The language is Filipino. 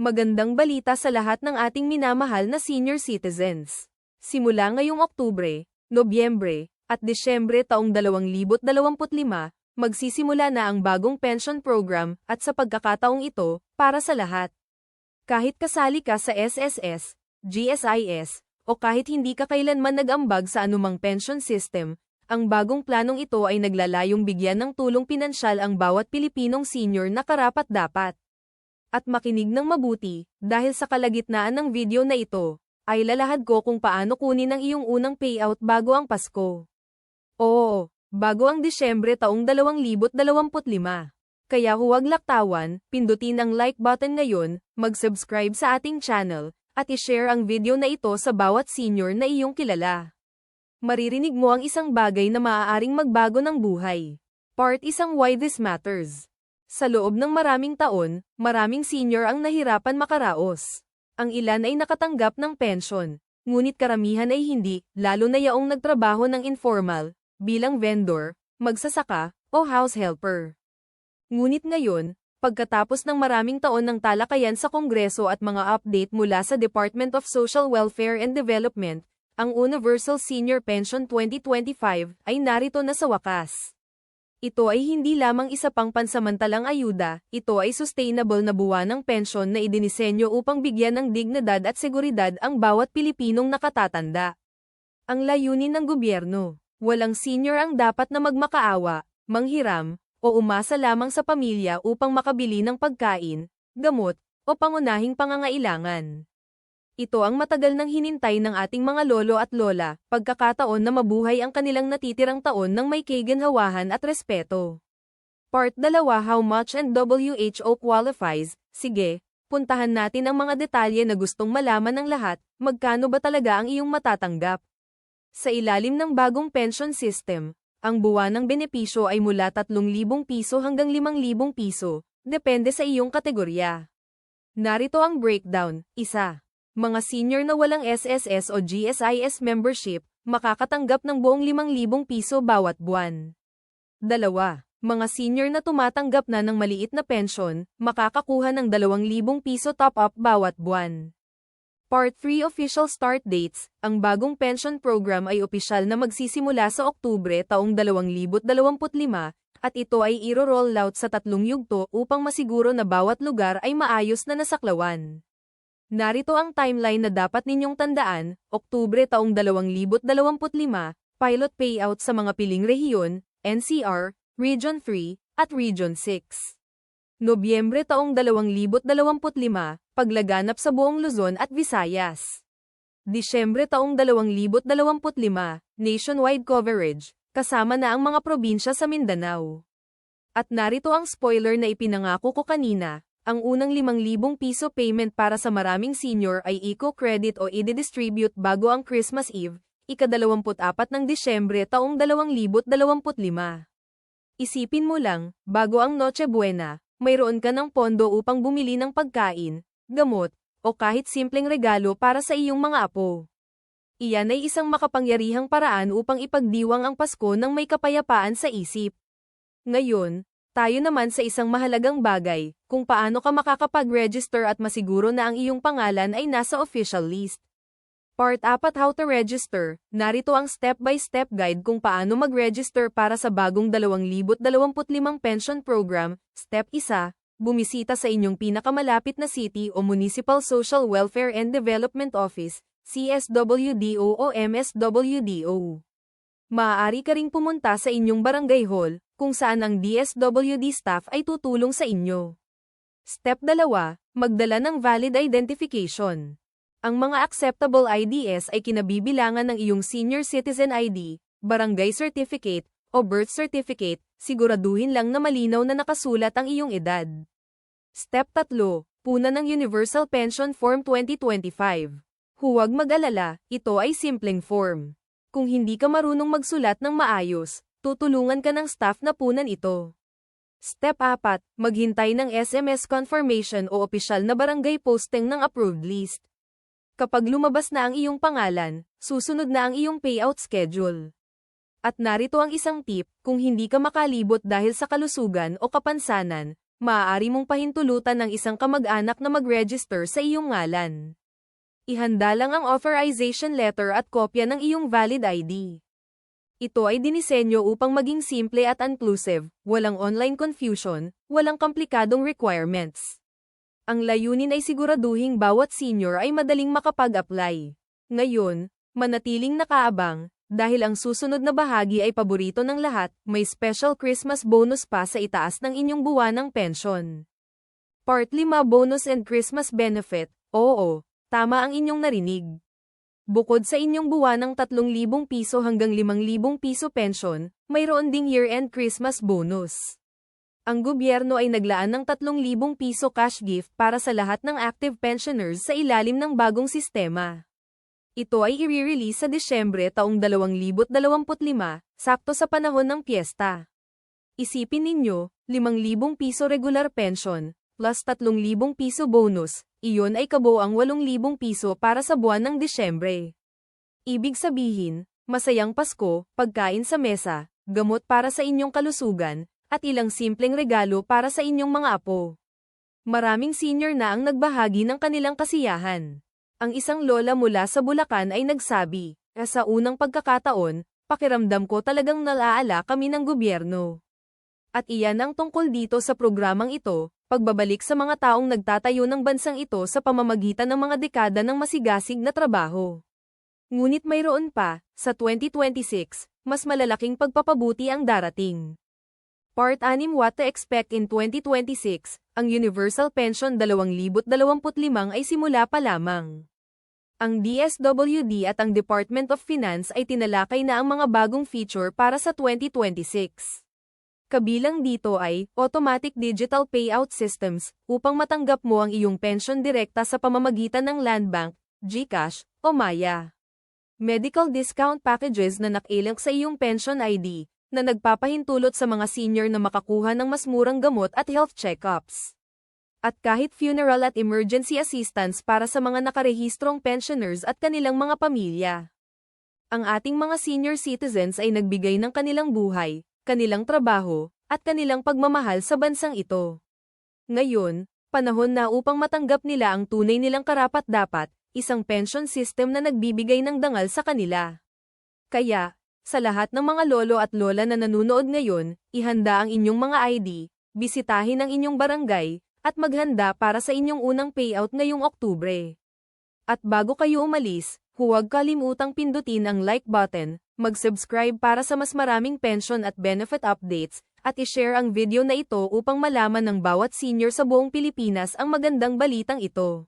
Magandang balita sa lahat ng ating minamahal na senior citizens. Simula ngayong Oktubre, Nobyembre, at Desyembre taong 2025, magsisimula na ang bagong pension program at sa pagkakataong ito, para sa lahat. Kahit kasali ka sa SSS, GSIS, o kahit hindi ka kailanman nag-ambag sa anumang pension system, ang bagong planong ito ay naglalayong bigyan ng tulong pinansyal ang bawat Pilipinong senior na karapat-dapat at makinig ng mabuti, dahil sa kalagitnaan ng video na ito, ay lalahad ko kung paano kunin ang iyong unang payout bago ang Pasko. Oo, bago ang Disyembre taong 2025. Kaya huwag laktawan, pindutin ang like button ngayon, mag-subscribe sa ating channel, at i-share ang video na ito sa bawat senior na iyong kilala. Maririnig mo ang isang bagay na maaaring magbago ng buhay. Part isang Why This Matters. Sa loob ng maraming taon, maraming senior ang nahirapan makaraos. Ang ilan ay nakatanggap ng pensyon, ngunit karamihan ay hindi, lalo na yaong nagtrabaho ng informal, bilang vendor, magsasaka, o house helper. Ngunit ngayon, pagkatapos ng maraming taon ng talakayan sa Kongreso at mga update mula sa Department of Social Welfare and Development, ang Universal Senior Pension 2025 ay narito na sa wakas. Ito ay hindi lamang isa pang pansamantalang ayuda, ito ay sustainable na buwan ng pensyon na idinisenyo upang bigyan ng dignidad at seguridad ang bawat Pilipinong nakatatanda. Ang layunin ng gobyerno, walang senior ang dapat na magmakaawa, manghiram, o umasa lamang sa pamilya upang makabili ng pagkain, gamot, o pangunahing pangangailangan. Ito ang matagal nang hinintay ng ating mga lolo at lola, pagkakataon na mabuhay ang kanilang natitirang taon ng may kaganhawahan at respeto. Part 2 How much and WHO qualifies? Sige, puntahan natin ang mga detalye na gustong malaman ng lahat, magkano ba talaga ang iyong matatanggap? Sa ilalim ng bagong pension system, ang buwan ng benepisyo ay mula 3,000 piso hanggang 5,000 piso, depende sa iyong kategorya. Narito ang breakdown, isa. Mga senior na walang SSS o GSIS membership, makakatanggap ng buong 5,000 piso bawat buwan. Dalawa. Mga senior na tumatanggap na ng maliit na pensyon, makakakuha ng 2,000 piso top-up bawat buwan. Part 3 Official Start Dates Ang bagong pension program ay opisyal na magsisimula sa Oktubre taong 2025, at ito ay iro-roll out sa tatlong yugto upang masiguro na bawat lugar ay maayos na nasaklawan. Narito ang timeline na dapat ninyong tandaan, Oktubre taong 2025, pilot payout sa mga piling rehiyon, NCR, Region 3, at Region 6. Nobyembre taong 2025, paglaganap sa buong Luzon at Visayas. Disyembre taong 2025, nationwide coverage, kasama na ang mga probinsya sa Mindanao. At narito ang spoiler na ipinangako ko kanina, ang unang 5,000 piso payment para sa maraming senior ay eco-credit o i-distribute bago ang Christmas Eve, ika-24 ng Disyembre taong 2025. Isipin mo lang, bago ang Noche Buena, mayroon ka ng pondo upang bumili ng pagkain, gamot, o kahit simpleng regalo para sa iyong mga apo. Iyan ay isang makapangyarihang paraan upang ipagdiwang ang Pasko ng may kapayapaan sa isip. Ngayon, tayo naman sa isang mahalagang bagay, kung paano ka makakapag-register at masiguro na ang iyong pangalan ay nasa official list. Part 4 How to Register, narito ang step-by-step -step guide kung paano mag-register para sa bagong 2025 pension program. Step 1, bumisita sa inyong pinakamalapit na city o Municipal Social Welfare and Development Office, CSWDO o MSWDO. Maaari ka ring pumunta sa inyong barangay hall, kung saan ang DSWD staff ay tutulong sa inyo. Step 2, magdala ng valid identification. Ang mga acceptable IDs ay kinabibilangan ng iyong senior citizen ID, barangay certificate, o birth certificate, siguraduhin lang na malinaw na nakasulat ang iyong edad. Step 3, puna ng Universal Pension Form 2025. Huwag mag-alala, ito ay simpleng form. Kung hindi ka marunong magsulat ng maayos, tutulungan ka ng staff na punan ito. Step 4, maghintay ng SMS confirmation o opisyal na barangay posting ng approved list. Kapag lumabas na ang iyong pangalan, susunod na ang iyong payout schedule. At narito ang isang tip, kung hindi ka makalibot dahil sa kalusugan o kapansanan, maaari mong pahintulutan ng isang kamag-anak na mag-register sa iyong ngalan. Ihanda lang ang authorization letter at kopya ng iyong valid ID. Ito ay dinisenyo upang maging simple at inclusive, walang online confusion, walang komplikadong requirements. Ang layunin ay siguraduhing bawat senior ay madaling makapag-apply. Ngayon, manatiling nakaabang, dahil ang susunod na bahagi ay paborito ng lahat, may special Christmas bonus pa sa itaas ng inyong buwanang pension. Part 5 Bonus and Christmas Benefit, oo, tama ang inyong narinig. Bukod sa inyong buwanang 3,000 piso hanggang 5,000 piso pension, mayroon ding year-end Christmas bonus. Ang gobyerno ay naglaan ng 3,000 piso cash gift para sa lahat ng active pensioners sa ilalim ng bagong sistema. Ito ay i-release sa Disyembre taong 2025, sakto sa panahon ng piyesta. Isipin ninyo, 5,000 piso regular pension, plus 3,000 piso bonus, iyon ay kabuo ang 8,000 piso para sa buwan ng Disyembre. Ibig sabihin, masayang Pasko, pagkain sa mesa, gamot para sa inyong kalusugan, at ilang simpleng regalo para sa inyong mga apo. Maraming senior na ang nagbahagi ng kanilang kasiyahan. Ang isang lola mula sa Bulacan ay nagsabi, "Eh, sa unang pagkakataon, pakiramdam ko talagang nalaala kami ng gobyerno. At iyan ang tungkol dito sa programang ito, pagbabalik sa mga taong nagtatayo ng bansang ito sa pamamagitan ng mga dekada ng masigasig na trabaho. Ngunit mayroon pa, sa 2026, mas malalaking pagpapabuti ang darating. Part 6 What to expect in 2026, ang Universal Pension 2025 ay simula pa lamang. Ang DSWD at ang Department of Finance ay tinalakay na ang mga bagong feature para sa 2026. Kabilang dito ay automatic digital payout systems upang matanggap mo ang iyong pension direkta sa pamamagitan ng Land Bank, GCash, o Maya. Medical discount packages na nakilang sa iyong pension ID na nagpapahintulot sa mga senior na makakuha ng mas murang gamot at health checkups at kahit funeral at emergency assistance para sa mga nakarehistrong pensioners at kanilang mga pamilya. Ang ating mga senior citizens ay nagbigay ng kanilang buhay, kanilang trabaho, at kanilang pagmamahal sa bansang ito. Ngayon, panahon na upang matanggap nila ang tunay nilang karapat-dapat, isang pension system na nagbibigay ng dangal sa kanila. Kaya, sa lahat ng mga lolo at lola na nanonood ngayon, ihanda ang inyong mga ID, bisitahin ang inyong barangay, at maghanda para sa inyong unang payout ngayong Oktubre. At bago kayo umalis, huwag kalimutang pindutin ang like button, mag-subscribe para sa mas maraming pension at benefit updates, at i-share ang video na ito upang malaman ng bawat senior sa buong Pilipinas ang magandang balitang ito.